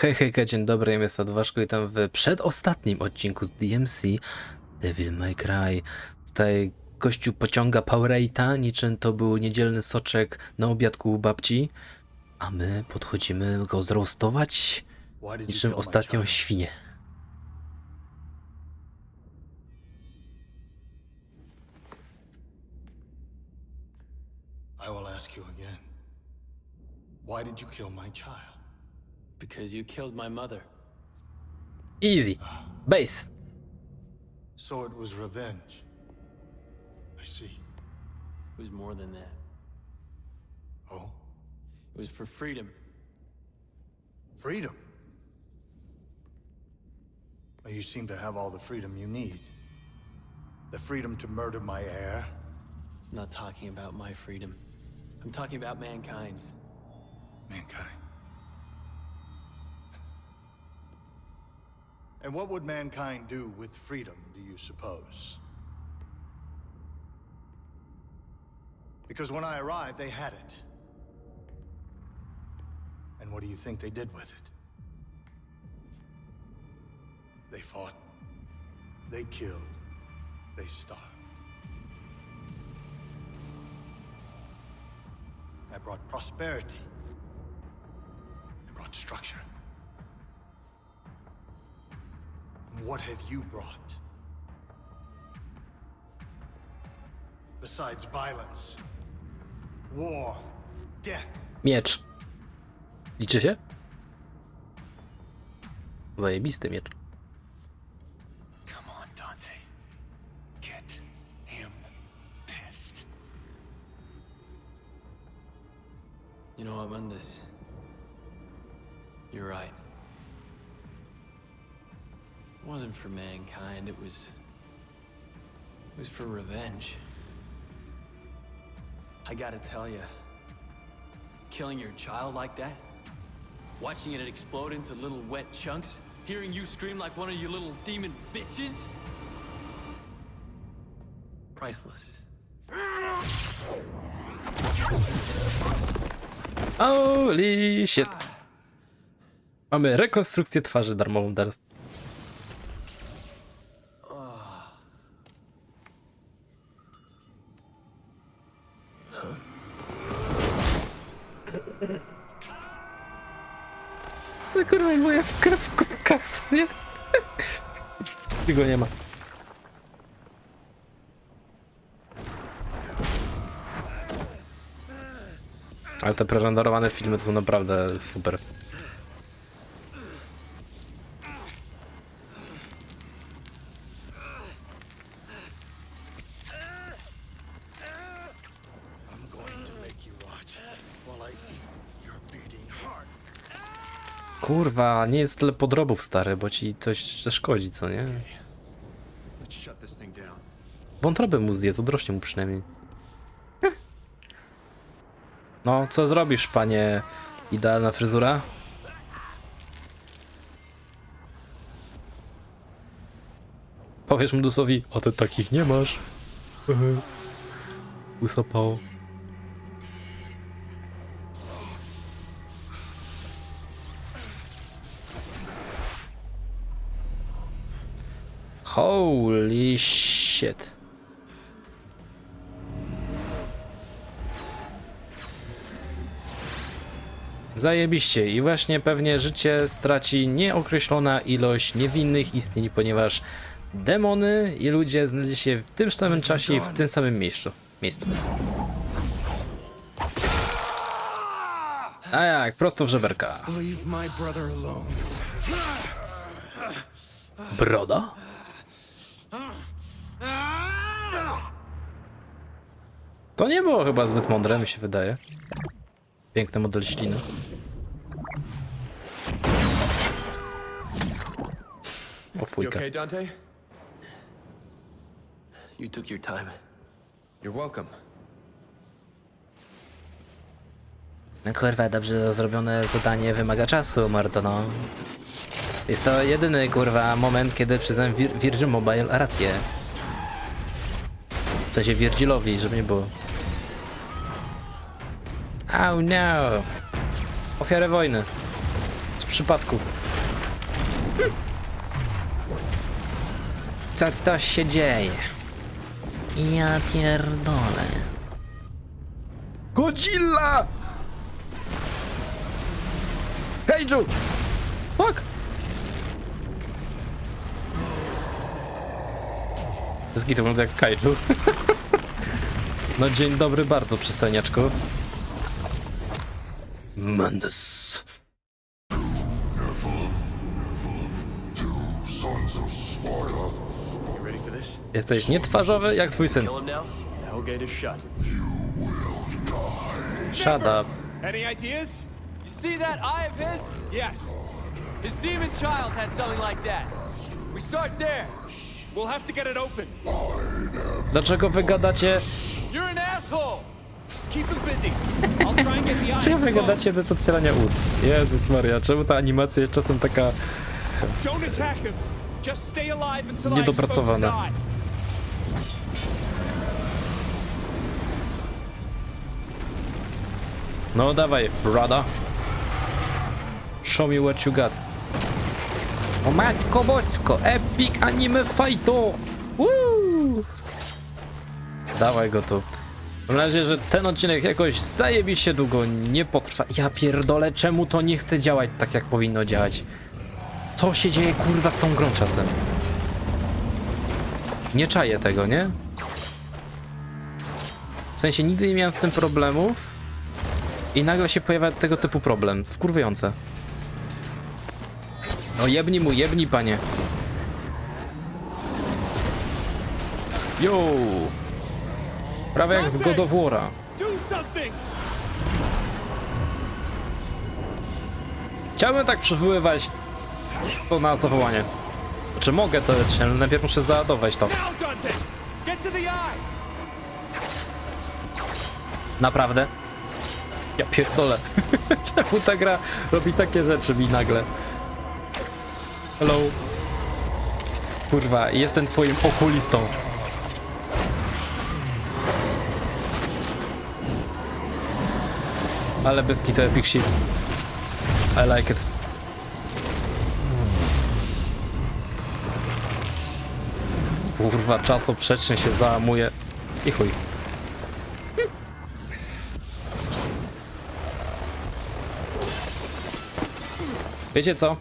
Hej, hejka, dzień dobry, ja jestem Odważko i tam w przedostatnim odcinku z DMC Devil May Cry. Tutaj gościu pociąga Powerade, niczym to był niedzielny soczek na obiadku u babci, a my podchodzimy go zroastować you niczym ostatnią świnię. I will ask you again. Why did you kill my child? Because you killed my mother. Easy. Base. So it was revenge. I see. It was more than that. Oh, It was for freedom. freedom. Well, you seem to have all the freedom you need. The freedom to murder my heir. I'm not talking about my freedom. I'm talking about mankind's. Mankind. And what would mankind do with freedom, do you suppose? Because when I arrived, they had it. And what do you think they did with it? They fought, they killed, they starved. I brought prosperity. I brought structure. What have you brought? Besides violence, war, death. Miecz. Liczy się? Zajebisty miecz. Come on, Dante. Get him pissed. You know, Amandus. You're right. It wasn't for mankind, it was. It was for revenge. I gotta tell you, killing your child like that, watching it explode into little wet chunks, hearing you scream like one of you little demon bitches. Priceless. Holy shit. Mamy rekonstrukcję twarzy darmową teraz. Tego nie ma. Ale te prerenderowane filmy to są naprawdę super. Kurwa, nie jest tyle podrobów stary, bo ci coś zaszkodzi, co nie? Wątrobę mu zje, to drośnie mu przynajmniej. No, co zrobisz, panie idealna fryzura? Powiesz Mdusowi, a ty takich nie masz. Usapało. Holy shit. Zajebiście i właśnie pewnie życie straci nieokreślona ilość niewinnych istnień, ponieważ demony i ludzie znaleźli się w tym samym czasie i w tym samym miejscu. miejscu. A jak, prosto w żeberka. Broda? To nie było chyba zbyt mądre, mi się wydaje. Piękny model śliny. O You fujka. okay, Dante? You took your time. You're welcome. No kurwa, dobrze zrobione zadanie wymaga czasu, mordo, no. Jest to jedyny, kurwa, moment, kiedy przyznam Vir Virgin Mobile rację. W sensie Virgilowi, żeby nie było. Oh no! Ofiarę wojny. przypadku. Hm. Co to się dzieje? Ja pierdolę. Godzilla! Kaiju! Fuck! Z wygląda jak kaiju. No dzień dobry bardzo, przystojniaczku. You ready for this? Jesteś nietwarzowy jak twój syn. Shut up. Any ideas? You see that eye of his? Yes. His demon child had something like that. We start there. We'll have to get it open. Dlaczego wy gadacie? You're an asshole. Czemu wy exposed. gadacie bez otwierania ust? Jezus Maria, czemu ta animacja jest czasem taka... Eye. No dawaj, brada. Show me what you got. O matko bosko, epic anime fighto! Woo! Dawaj go tu. Mam nadzieję, że ten odcinek jakoś zajebiście długo nie potrwa. Ja pierdolę, czemu to nie chce działać tak, jak powinno działać? Co się dzieje, kurwa, z tą grą czasem? Nie czaję tego, nie? W sensie, nigdy nie miałem z tym problemów. I nagle się pojawia tego typu problem. Wkurwiające. No jebni mu, jebni panie. Yo! Prawie jak z God. Chciałbym tak przywoływać to na zawołanie. Znaczy mogę teoretycznie, ale najpierw muszę załadować to. To. Naprawdę? Ja pierdolę. Czemu ta gra robi takie rzeczy mi nagle? Hello? Kurwa, jestem twoim okulistą. Ale bez kitu epic shit. I like it. Kurwa, czasoprzecznie się załamuje. I chuj. Wiecie co?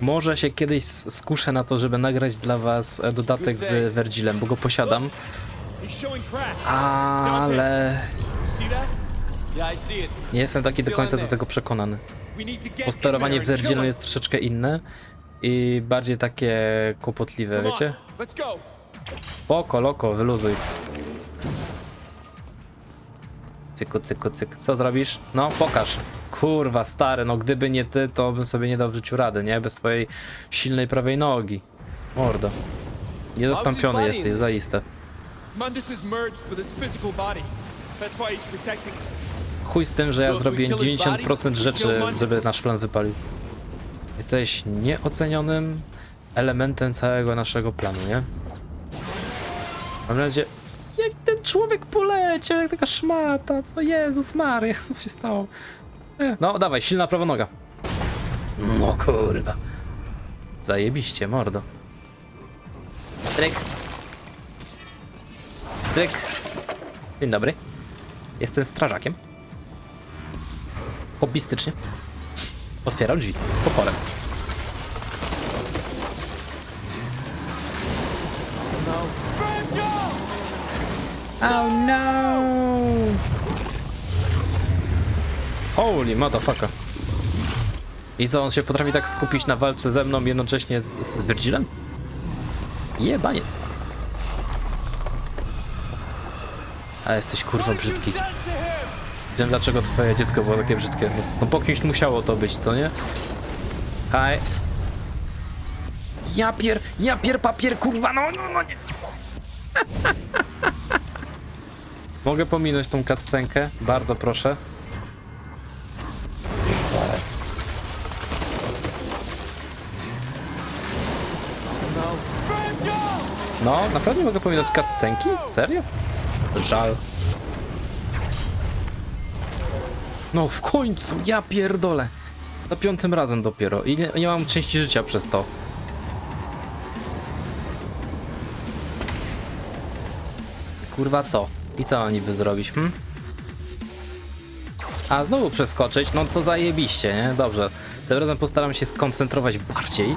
Może się kiedyś skuszę na to, żeby nagrać dla was e, dodatek z Vergilem, bo go posiadam, ale nie jestem taki do końca do tego przekonany. We need to get Bo sterowanie in w him. jest troszeczkę inne i bardziej takie kłopotliwe, wiecie? Spoko, loko, wyluzuj. Cyku, cyku, cyk. Co zrobisz? No, pokaż. Kurwa, stary, no gdyby nie ty, to bym sobie nie dał w życiu rady, nie? Bez twojej silnej prawej nogi. Mordo. Niezastąpiony jesteś, zaiste. Mundus is merged with his physical body. That's why he's protecting it. Chuj z tym, że ja body, 90% we rzeczy, żeby nasz plan wypalił. Jesteś nieocenionym elementem całego naszego planu, nie? Mam nadzieję... Jak ten człowiek poleciał, jak taka szmata, co Jezus Maria, co się stało? Nie. No, dawaj, silna prawa noga. No kurwa. Zajebiście, mordo. Stryk. Stryk. Dzień dobry. Jestem strażakiem. Hobbystycznie. Otwieram drzwi. Poporem. Oh no! Holy motherfucker. I co, on się potrafi tak skupić na walce ze mną jednocześnie z, z Virgilem? Jebaniec. A jesteś kurwa brzydki. Wiem dlaczego twoje dziecko było takie brzydkie. No, No po kimś musiało to być, co nie? Haj. Ja pier, ja pier papier, kurwa, no, no, no nie. Mogę pominąć tą kascenkę? Bardzo proszę. No, naprawdę mogę pominąć cutscenki? Serio? Żal. No w końcu, ja pierdolę. Za piątym razem dopiero i nie, nie mam części życia przez to. Kurwa co? I co mam niby zrobić, hm? A znowu przeskoczyć? No to zajebiście, nie? Dobrze. Tym razem postaram się skoncentrować bardziej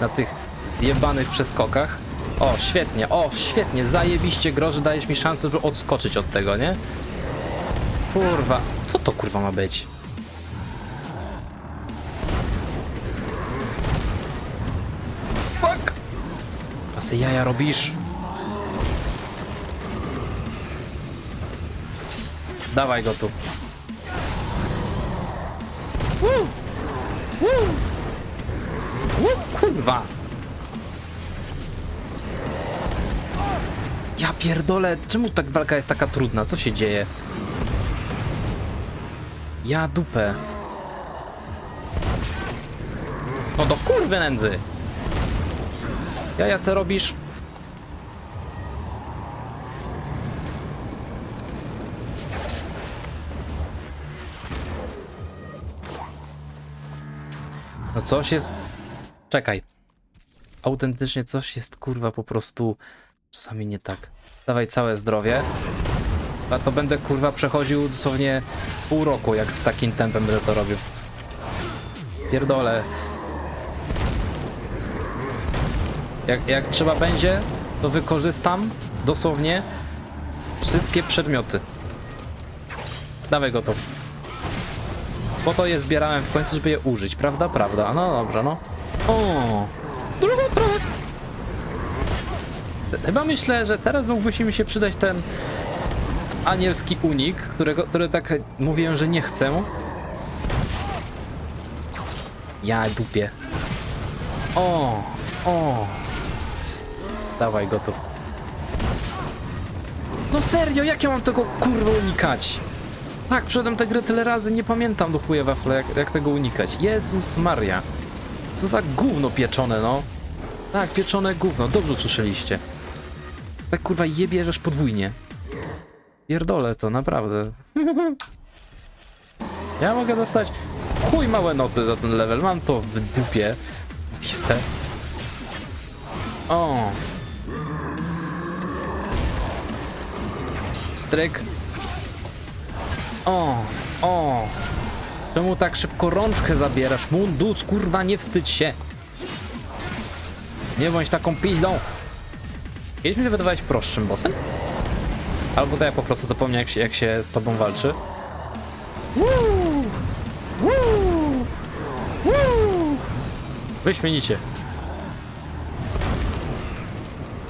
na tych zjebanych przeskokach. O, świetnie, o, świetnie, zajebiście groży, dajesz mi szansę, żeby odskoczyć od tego, nie? Kurwa, co to kurwa ma być? Fuck! A se jaja robisz? Dawaj go tu. Kurwa! Ja pierdolę, czemu tak walka jest taka trudna? Co się dzieje? Ja dupę. No do kurwy nędzy! Jaja se robisz? No coś jest... Czekaj. Autentycznie coś jest kurwa po prostu czasami nie tak. Dawaj całe zdrowie. A to będę kurwa przechodził dosłownie pół roku, jak z takim tempem będę to robił. Pierdolę. Jak, jak trzeba będzie, to wykorzystam dosłownie wszystkie przedmioty. Dawaj go to. Po to je zbierałem w końcu, żeby je użyć, prawda? Prawda. No dobra, no. O, drugą trochę. Chyba myślę, że teraz mógłby mi się przydać ten anielski unik, którego, który tak mówiłem, że nie chcę. Ja dupie. O, o. Dawaj go tu. No serio, jak ja mam tego kurwa unikać? Tak, przodem tę grę tyle razy, nie pamiętam do chuja wafle, jak, jak tego unikać. Jezus Maria. Co za gówno pieczone, no. Tak, pieczone gówno, dobrze słyszeliście. Tak kurwa je bierzesz podwójnie. Pierdolę to, naprawdę. ja mogę dostać chuj małe noty za ten level, mam to w dupie. Pistę. O. Stryk. O, o. Czemu tak szybko rączkę zabierasz? Mundus, kurwa, nie wstydź się. Nie bądź taką pizdą. Kiedyś mnie wydawałeś prostszym bossem? Albo to ja po prostu zapomniałem, jak się, jak się z tobą walczy. Wyśmienicie.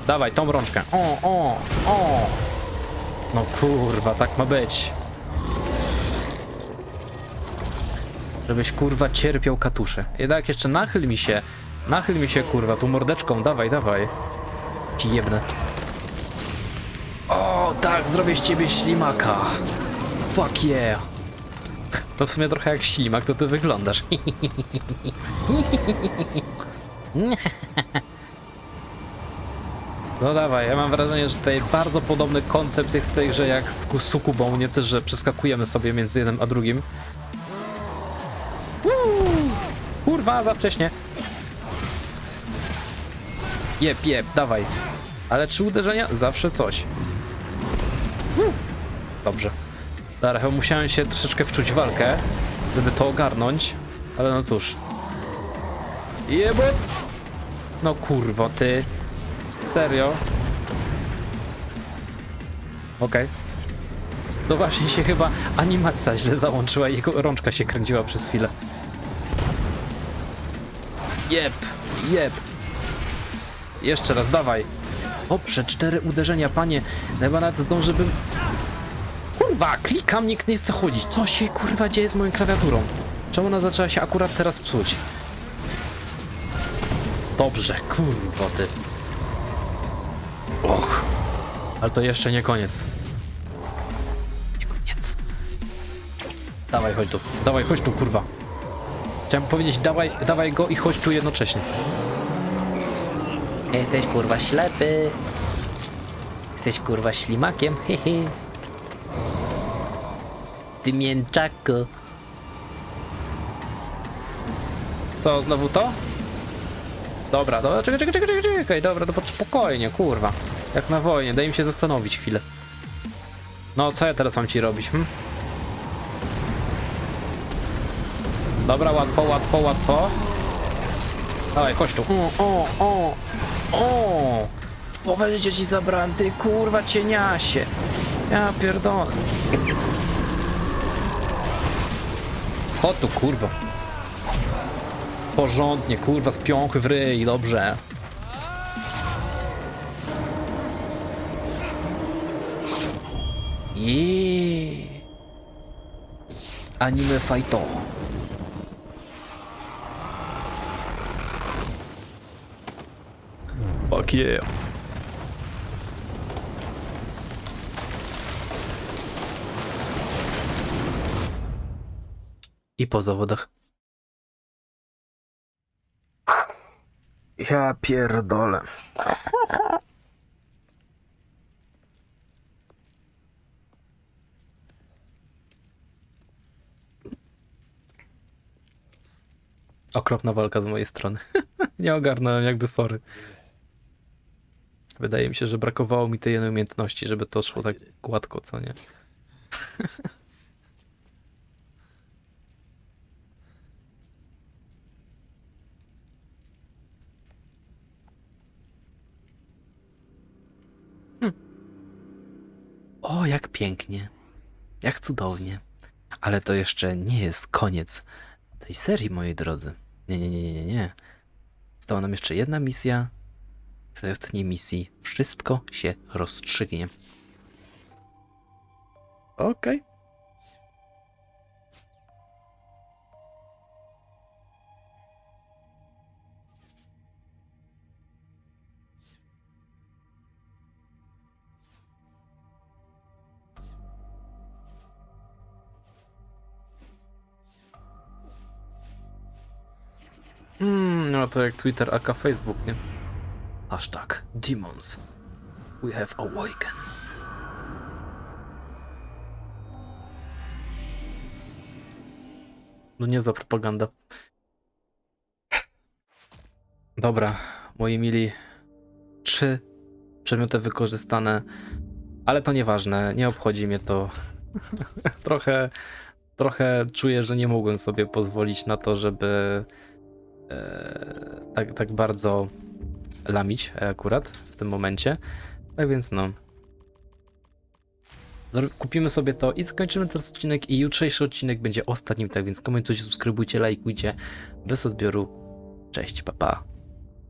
Dawaj, tą rączkę. O, o, o. No kurwa, tak ma być. Żebyś kurwa cierpiał katusze. Jednak jeszcze nachyl mi się. Nachyl mi się kurwa, tu mordeczką, dawaj, dawaj. Ci jebnę. Tak, zrobię z ciebie ślimaka. Fuck yeah. To w sumie trochę jak ślimak, to ty wyglądasz. No dawaj, ja mam wrażenie, że tutaj bardzo podobny koncept jest tej grze jak z Sukubą, nie coś, że przeskakujemy sobie między jednym a drugim. Kurwa, za wcześnie. Jep, jep, dawaj. Ale trzy uderzenia? Zawsze coś. Dobrze. Dobra, chyba musiałem się troszeczkę wczuć w walkę, żeby to ogarnąć. Ale no cóż. Jebot! No kurwa, ty. Serio? Okej. No właśnie się chyba animacja źle załączyła i jego rączka się kręciła przez chwilę. Jep, jep. Jeszcze raz, dawaj. Oprze, cztery uderzenia, panie. Chyba nawet zdąży bym... Kurwa, klikam, nikt nie chce chodzić. Co się kurwa dzieje z moją klawiaturą? Czemu ona zaczęła się akurat teraz psuć? Dobrze, kurwa ty. Och. Ale to jeszcze nie koniec. Nie koniec. Dawaj, chodź tu. Dawaj, chodź tu, kurwa. Chciałem powiedzieć, dawaj, dawaj go i chodź tu jednocześnie. Jesteś kurwa ślepy. Jesteś kurwa ślimakiem, hehe. Ty mięczako. Co, znowu to? Dobra, dobra, czekaj, czekaj, czekaj, czekaj, czekaj, dobra, to spokojnie, kurwa. Jak na wojnie, daj mi się zastanowić chwilę. No, co ja teraz mam ci robić, hm? Dobra, łatwo, łatwo, łatwo. Dawaj, chodź tu. O, o, o, o. Życia ci zabrałem, ty kurwa cieniasie. Ja pierdolę. Chodź tu, kurwa. Porządnie, kurwa, z piąchy w ryj, dobrze. Jeee. Anime fighto. Fuck yeah. I po zawodach. Ja pierdolę. Okropna walka z mojej strony. Nie ogarnąłem, jakby sorry. Wydaje mi się, że brakowało mi tej jednej umiejętności, żeby to szło tak gładko, co nie? O, jak pięknie. Jak cudownie. Ale to jeszcze nie jest koniec tej serii, moi drodzy. Nie, nie, nie, nie, nie. Została nam jeszcze jedna misja. W tej ostatniej misji wszystko się rozstrzygnie. Okej. Mm, to jak Twitter, aka Facebook, nie? Hashtag Demons. We have awakened. No nie za propaganda. Dobra, moi mili. Trzy przedmioty wykorzystane, ale to nieważne, nie obchodzi mnie to. trochę, trochę czuję, że nie mogłem sobie pozwolić na to, żeby tak, tak bardzo lamić akurat w tym momencie. Tak więc no. Kupimy sobie to i zakończymy ten odcinek i jutrzejszy odcinek będzie ostatnim, tak więc komentujcie, subskrybujcie, lajkujcie. Bez odbioru. Cześć, pa pa.